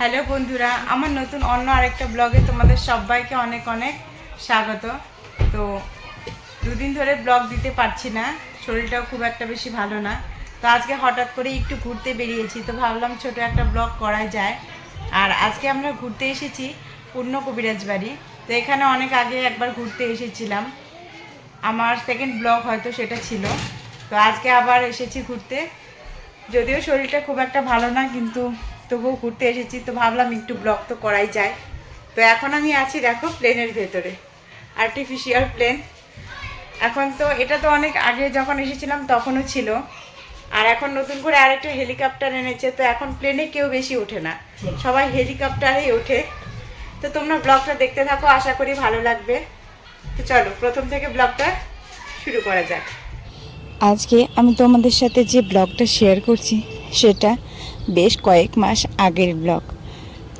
Hello বন্ধুরা, আমার নতুন অন্য আরেকটা ব্লগে তোমাদের সবাইকে অনেক অনেক স্বাগত। তো দুদিন ধরে ব্লগ দিতে পারছি না, শরীরটাও খুব একটা বেশি ভালো না। তো আজকে হঠাৎ করে একটু ঘুরতে বেরিয়েছি, তো ভাবলাম ছোট একটা ব্লগ করা যায়। আর আজকে আমরা ঘুরতে এসেছি পূর্ণ কবিরাজ বাড়ি, তো এখানে অনেক আগে একবার ঘুরতে এসেছিলাম। আমার সেকেন্ড ব্লগ হয়তো সেটা ছিল। তো আজকে আবার এসেছি ঘুরতে। যদিও শরীরটা খুব একটা ভালো না, কিন্তু তবুও ঘুরতে এসেছি তো ভাবলাম একটু ব্লগ তো করাই যায়। তো এখন আমি আছি দেখো প্লেনের ভেতরে। আর্টিফিশিয়াল প্লেন এখন তো এটা তো অনেক আগে যখন এসেছিলাম তখনও ছিল। আর এখন নতুন করে আরেকটা হেলিকপ্টার এনেছে তো এখন প্লেনে কেউ বেশি ওঠে না। সবাই হেলিকপ্টারেই ওঠে। তো তোমরা ব্লগটা দেখতে থাকো আশা করি ভালো লাগবে। তো চলো প্রথম থেকে ব্লগটা শুরু করা যাক। আজকে আমি তোমাদের সাথে যে ব্লগটা শেয়ার করছি সেটা বেশ কয়েক মাস আগের ব্লগ।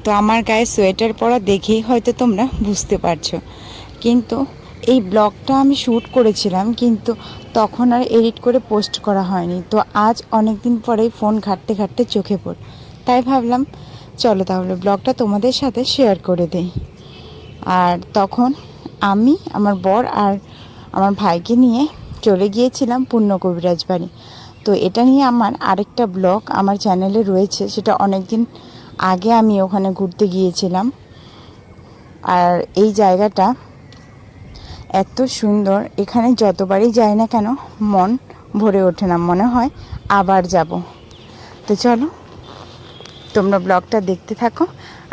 তো আমার গায়ে সোয়েটার পরা দেখেই হয়তো তোমরা বুঝতে পারছ। কিন্তু এই ব্লগটা আমি শ্যুট করেছিলাম, কিন্তু তখন আর এডিট করে পোস্ট করা হয়নি। তো আজ অনেক দিন পরেই ফোন ঘাটতে ঘাটতে চোখে পড়। তাই ভাবলাম, চলো তাহলে ব্লগটা তোমাদের সাথে শেয়ার করে দেই। আর তখন আমি, আমার বর আর আমার ভাইকে নিয়ে চলে গিয়েছিলাম পূর্ণ কবিরাজ বাড়ি। তো এটা নিয়ে আমার আরেকটা ব্লগ আমার চ্যানেলে রয়েছে, সেটা অনেক দিন আগে আমি ওখানে ঘুরতে গিয়েছিলাম। আর এই জায়গাটা এত সুন্দর, এখানে যতবারই যাই না কেন মন ভরে ওঠে না, মনে হয় আবার যাব। তো চলো, তোমরা ব্লগটা দেখতে থাকো,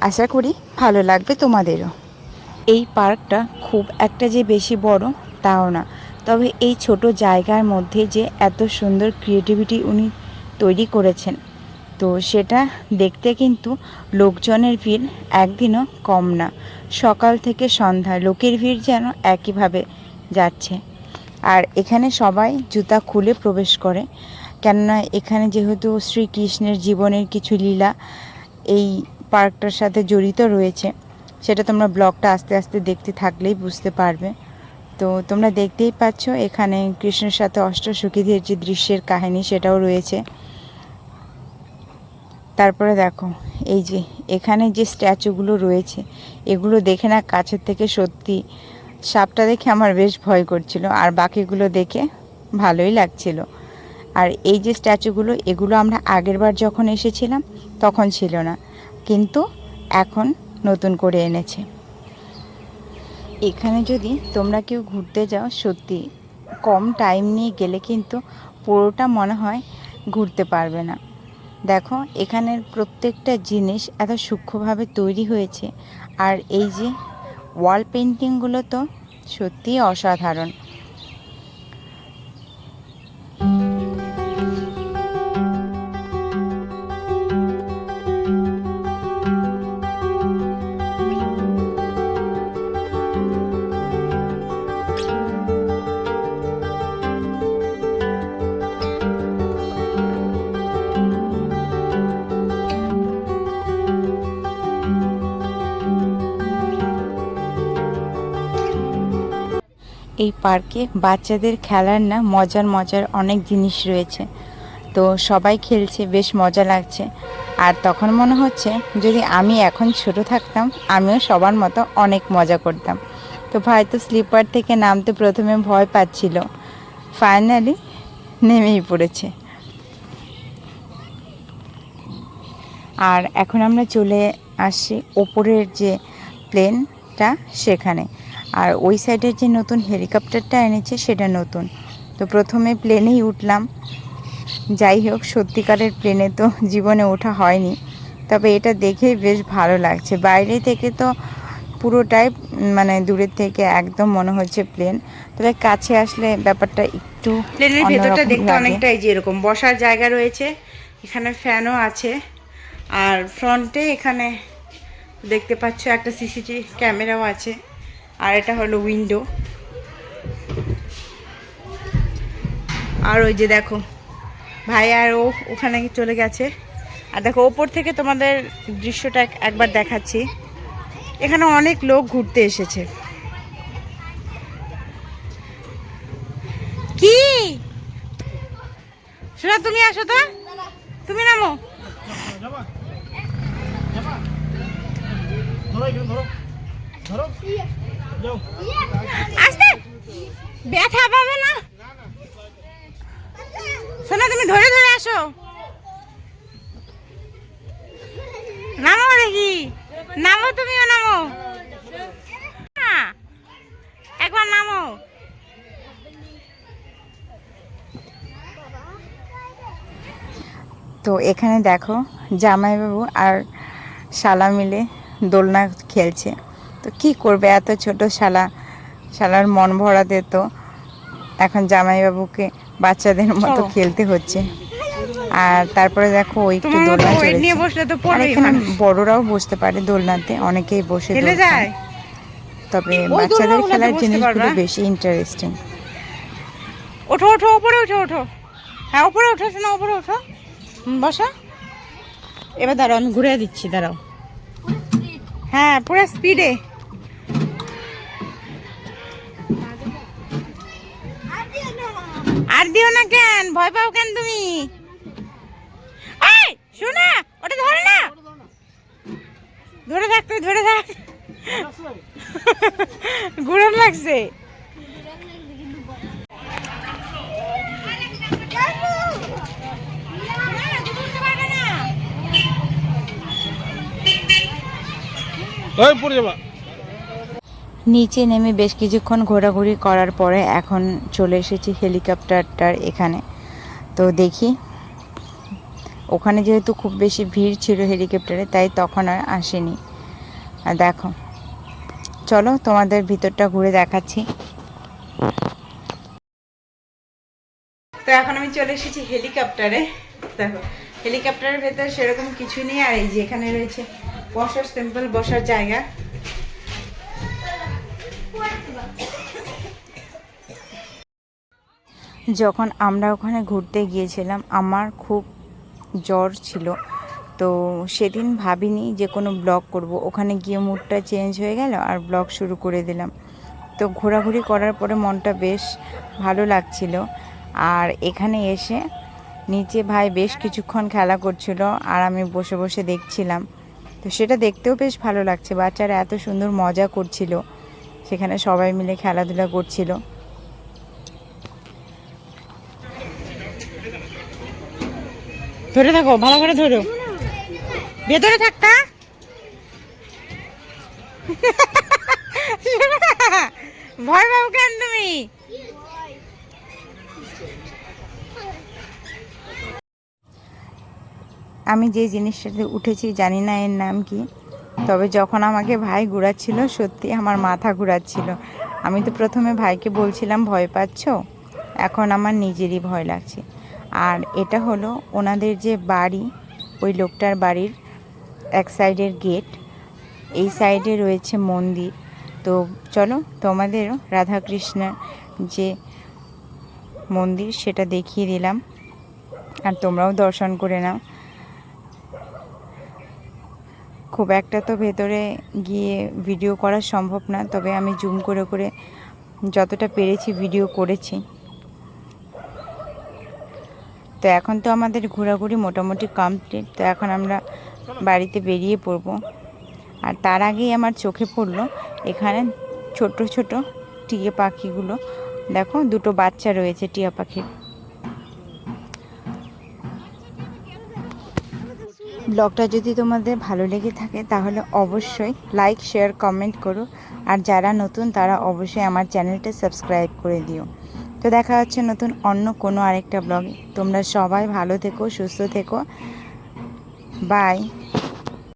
আশা করি ভালো লাগবে তোমাদেরও। এই পার্কটা খুব একটা যে বেশি বড় তাও না। তবে এই ছোট জায়গার মধ্যে যে এত সুন্দর ক্রিয়েটিভিটি উনি তৈরি করেছেন, তো সেটা দেখতে কিন্তু লোকজনের ভিড় একদিনও কম না। সকাল থেকে সন্ধ্যা লোকের ভিড় যেন একইভাবে যাচ্ছে। আর এখানে সবাই জুতা খুলে প্রবেশ করে, কেননা এখানে যেহেতু শ্রীকৃষ্ণের জীবনের কিছু লীলা এই পার্কটার সাথে জড়িত রয়েছে, সেটা তোমরা ব্লগটা আস্তে আস্তে দেখতে থাকলেই বুঝতে পারবে। তো তোমরা দেখতেই পাচ্ছ, এখানে কৃষ্ণের সাথে অষ্টসখীদের যে দৃশ্যের কাহিনী সেটাও রয়েছে। তারপরে দেখো, এই যে এখানে যে স্ট্যাচুগুলো রয়েছে, এগুলো দেখে না কাছের থেকে সত্যি সাপটা দেখে আমার বেশ ভয় করছিল, আর বাকিগুলো দেখে ভালোই লাগছিল। আর এই যে স্ট্যাচুগুলো, এগুলো আমরা আগেরবার যখন এসেছিলাম, তখন ছিল না, কিন্তু এখন নতুন করে এনেছে। এখানে যদি তোমরা কেউ ঘুরতে যাও, সত্যি কম টাইম নিয়ে গেলে কিন্তু পুরোটা মনে হয় ঘুরতে পারবে না। দেখো, এখানের প্রত্যেকটা জিনিস এত সূক্ষ্মভাবে তৈরি হয়েছে। আর এই যে ওয়াল পেন্টিংগুলো তো সত্যিই অসাধারণ। এই পার্কে বাচ্চাদের খেলার না মজার মজার অনেক জিনিস রয়েছে। তো সবাই খেলছে, বেশ মজা লাগছে। আর তখন মনে হচ্ছে যদি আমি এখন ছোট থাকতাম, আমিও সবার মতো অনেক মজা করতাম। তো ভাই তো স্লিপার থেকে নামতে প্রথমে ভয় পাচ্ছিল। ফাইনালি নেমেই পড়েছে। আর এখন আমরা চলে আসি ওপরের যে প্লেনটা সেখানে। আর ওই সাইডের যে নতুন হেলিকপ্টারটা এনেছে সেটা নতুন। তো প্রথমে প্লেনেই উঠলাম। যাই হোক সত্যিকারের প্লেনে তো জীবনে ওঠা হয়নি। তবে এটা দেখেই বেশ ভালো লাগছে। বাইরে থেকে তো পুরোটাই মানে দূরের থেকে একদম মনে হচ্ছে প্লেন। তবে কাছে আসলে ব্যাপারটা একটু প্লেনের ভেতরটা দেখতে অনেকটাই যে এরকম বসার জায়গা রয়েছে এখানে ফ্যানও আছে। আর ফ্রন্টে এখানে দেখতে পাচ্ছ একটা সিসিটিভি ক্যামেরাও আছে। আর এটা হলো উইন্ডো আর ওই যে দেখো, ভাই আর ও ওখানে চলে গেছে। আর দেখো, ওপর থেকে তোমাদের দৃশ্যটা একবার দেখাচ্ছি। এখানে অনেক লোক ঘুরতে এসেছে। কি? শোনা তুমি আসো তো। তুমি নামো। আস্তে? ব্যথা পাবে না? শোনো, তুমি ধরে ধরে আসো। নামো দেখি নামো তুমিও নামো। একবার নামো। তো এখানে দেখো জামাইবাবু আর শালা মিলে দোলনা খেলছে। তো কি করবে? এত ছোট শালা। শালার মন ভরাতে তো। এখন জামাইবাবুকে বাচ্চাদের মতো খেলতে হচ্ছে। আর তারপরে দেখো ওই একটু দোলনা চড়েছে। এখানে বড়রাও বসতে পারে দোলনাতে। অনেকেই বসে তবে বাচ্চাদের খেলার জিনিসগুলো বেশি ইন্টারেস্টিং ওঠো ওঠো ওপরে ওঠো ওঠো। হ্যাঁ ওপরে ওঠো শোনো ওপরে ওঠো। বসো। এবার দাঁড়াও আমি ঘুরে দিচ্ছি দাঁড়াও। হ্যাঁ পুরো স্পিডে দিও না কেন? ভয় পাও কেন তুমি? এই, শোনা, ওটা ধরে না। ধরে থাক তুই ধরে থাক। ঘুরে লাগছে। ওই পড়ে যাবা। নিচে নেমে বেশ কিছুক্ষণ ঘোরাঘুরি করার পরে এখন চলে এসেছি হেলিকপ্টারটার এখানে। তো দেখি, ওখানে যেহেতু খুব বেশি ভিড় ছিল হেলিকপ্টারে, তাই তখন আর আসেনি। আর দেখো, চলো তোমাদের ভিতরটা ঘুরে দেখাচ্ছি। তো এখন আমি চলে এসেছি হেলিকপ্টারে। দেখো, হেলিকপ্টারের ভেতর সেরকম কিছু নেই। আর এই যে এখানে রয়েছে বসার, সিম্পল বসার জায়গা। যখন আমরা ওখানে ঘুরতে গিয়েছিলাম, আমার খুব জ্বর ছিল। তো সেদিন ভাবিনি যে কোনো ব্লগ করব। ওখানে গিয়ে মুডটা চেঞ্জ হয়ে গেল আর ব্লগ শুরু করে দিলাম। তো ঘোরাঘুরি করার পরে মনটা বেশ ভালো লাগছিল। আর এখানে এসে নিচে ভাই বেশ কিছুক্ষণ খেলা করছিল আর আমি বসে বসে দেখছিলাম। তো সেটা দেখতেও বেশ ভালো লাগছে। বাচ্চারা এত সুন্দর মজা করছিল। সেখানে সবাই মিলে খেলাধুলা করছিল। ধরে থাকো, ভালো করে ধরো। ভেতরে থাকতা ভয় পাবো কেন তুমি? আমি যে জিনিসটাতে উঠেছি, জানি না এর নাম কি, তবে যখন আমাকে ভাই ঘুরাচ্ছিল, সত্যি আমার মাথা ঘুরাচ্ছিল। আমি তো প্রথমে ভাইকে বলছিলাম, ভয় পাচ্ছ? এখন আমার নিজেরই ভয় লাগছে। আর এটা হলো ওনাদের যে বাড়ি, ওই লোকটার বাড়ির এক সাইডের গেট, এই সাইডে রয়েছে মন্দির। তো চলো তোমাদেরও রাধাকৃষ্ণের যে মন্দির সেটা দেখিয়ে দিলাম, আর তোমরাও দর্শন করে নাও। খুব একটা তো ভেতরে গিয়ে ভিডিও করা সম্ভব না, তবে আমি জুম করে করে যতটা পেরেছি ভিডিও করেছি। তো এখন তো আমাদের ঘোরাঘুরি মোটামুটি কমপ্লিট তো এখন আমরা বাড়িতে বেরিয়ে পড়ব। আর তার আগেই আমার চোখে পড়ল, এখানে ছোট ছোট টিয়া পাখিগুলো। দেখো, দুটো বাচ্চা রয়েছে টিয়া পাখির। ব্লগটা যদি তোমাদের ভালো লেগে থাকে, তাহলে অবশ্যই লাইক শেয়ার কমেন্ট করো। আর যারা নতুন, তারা অবশ্যই আমার চ্যানেলটা সাবস্ক্রাইব করে দিও। তো দেখা হচ্ছে নতুন অন্য কোনো আরেকটা ব্লগে। তোমরা সবাই ভালো থেকো, সুস্থ থেকো। বাই